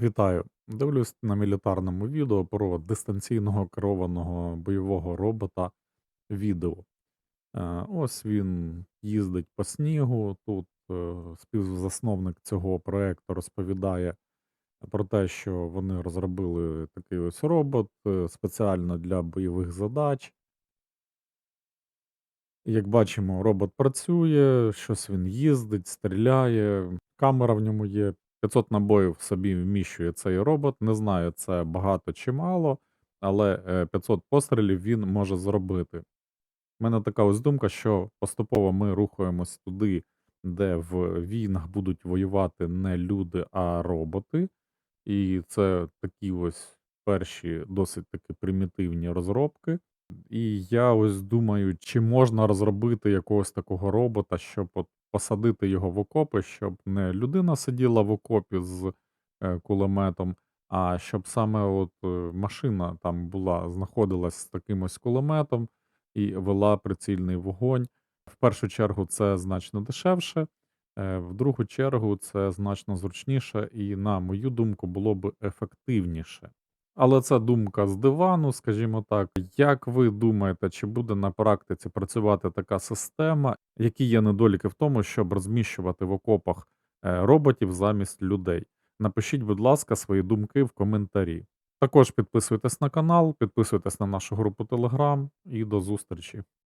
Вітаю! Дивлюсь на мілітарному відео про дистанційного керованого бойового робота відео. Е, Ось він їздить по снігу. Тут е, співзасновник цього проекту розповідає про те, що вони розробили такий ось робот е, спеціально для бойових задач. Як бачимо, робот працює, щось він їздить, стріляє, камера в ньому є. 500 набоїв собі вміщує цей робот. Не знаю, це багато чи мало, але е, 500 пострілів він може зробити. У мене така ось думка, що поступово ми рухаємось туди, де в війнах будуть воювати не люди, а роботи. І це такі ось перші досить таки примітивні розробки. І я ось думаю, чи можна розробити якогось такого робота, щоб от посадити його в окопи, щоб не людина сиділа в окопі з е, кулеметом, а щоб саме от е, машина там була, знаходилась з таким ось кулеметом і вела прицільний вогонь. В першу чергу це значно дешевше, е, в другу чергу це значно зручніше і, на мою думку, було б ефективніше. Але це думка з дивану, скажімо так. Як ви думаєте, чи буде на практиці працювати така система? Які є недоліки в тому, щоб розміщувати в окопах е, роботів замість людей? Напишіть, будь ласка, свої думки в коментарі. Також підписуйтесь на канал, підписуйтесь на нашу групу Telegram і до зустрічі.